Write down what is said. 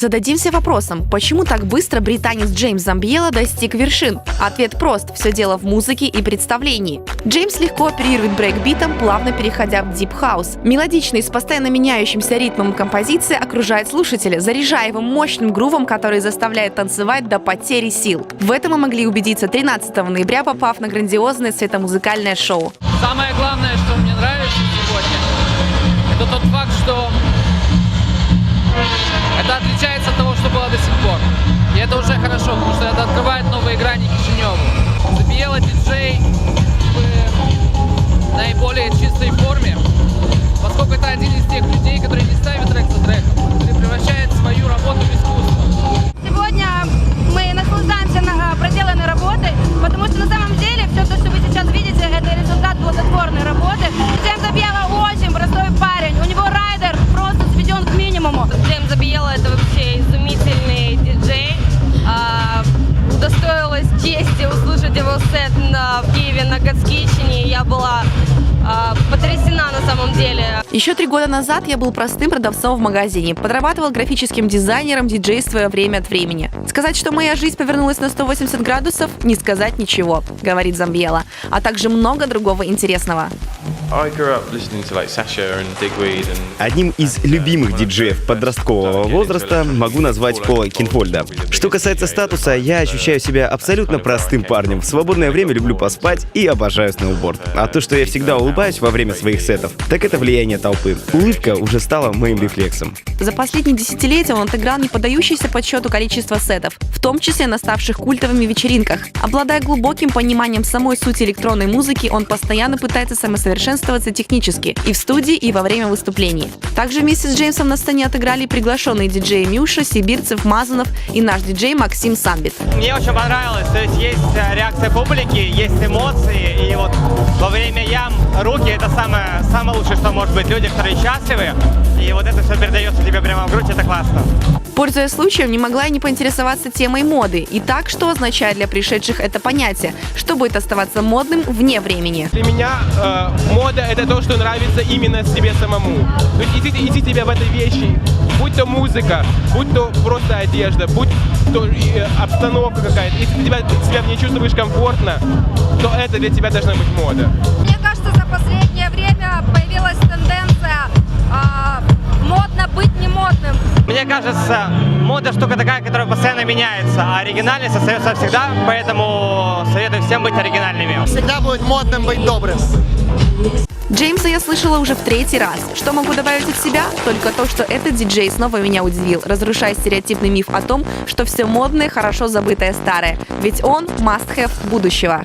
Зададимся вопросом, почему так быстро британец Джеймс Замбьело достиг вершин? Ответ прост – все дело в музыке и представлении. Джеймс легко оперирует брейкбитом, плавно переходя в дип-хаус. Мелодичный, с постоянно меняющимся ритмом композиции окружает слушателя, заряжая его мощным грувом, который заставляет танцевать до потери сил. В этом мы могли убедиться 13 ноября, попав на грандиозное светомузыкальное шоу. Самое главное, что мне нравится сегодня, это тот факт, что это отличается от того, что было до сих пор. И это уже хорошо, потому что это открывает новые грани Кишиневу. Забиела диджей Я была а, потрясена на самом деле. Еще три года назад я был простым продавцом в магазине, подрабатывал графическим дизайнером, диджействуя время от времени. Сказать, что моя жизнь повернулась на 180 градусов, не сказать ничего, говорит Замбьела, а также много другого интересного. Одним из любимых диджеев подросткового возраста могу назвать Пола Кинфольда. Что касается статуса, я ощущаю себя абсолютно простым парнем. В свободное время люблю поспать и обожаю сноуборд. А то, что я всегда улыбаюсь во время своих сетов, так это влияние толпы. Улыбка уже стала моим рефлексом. За последние десятилетия он отыграл не поддающееся подсчету количество сетов, в том числе на ставших культовыми вечеринках. Обладая глубоким пониманием самой сути электронной музыки, он постоянно пытается самосовершенствоваться технически и в студии, и во время выступлений. Также вместе с Джеймсом на сцене отыграли приглашенные диджеи Мюша, Сибирцев, Мазанов и наш диджей Максим Самбит. Мне очень понравилось, то есть есть э, реакция публики, есть эмоции, и вот во время ям руки это самое, самое лучшее, что может быть. Люди, которые счастливы, и вот это все передается тебе прямо в грудь, это классно. Пользуясь случаем, не могла я не поинтересоваться темой моды. Итак, что означает для пришедших это понятие? Что будет оставаться модным вне времени? Для меня э, мода это то, что нравится именно тебе самому. То есть идти, идти тебе в этой вещи, будь то музыка, будь то просто одежда, будь то э, обстановка какая-то. Если ты тебя, себя в ней чувствуешь комфортно, то это для тебя должна быть мода. Мне кажется, за последнее время появилась тенденция а, модно быть не модным. Мне кажется, мода штука такая, которая постоянно меняется, а оригинальность остается всегда, поэтому советую всем быть оригинальными. Всегда будет модным быть добрым. Джеймса я слышала уже в третий раз. Что могу добавить от себя? Только то, что этот диджей снова меня удивил, разрушая стереотипный миф о том, что все модное, хорошо забытое старое. Ведь он must-have будущего.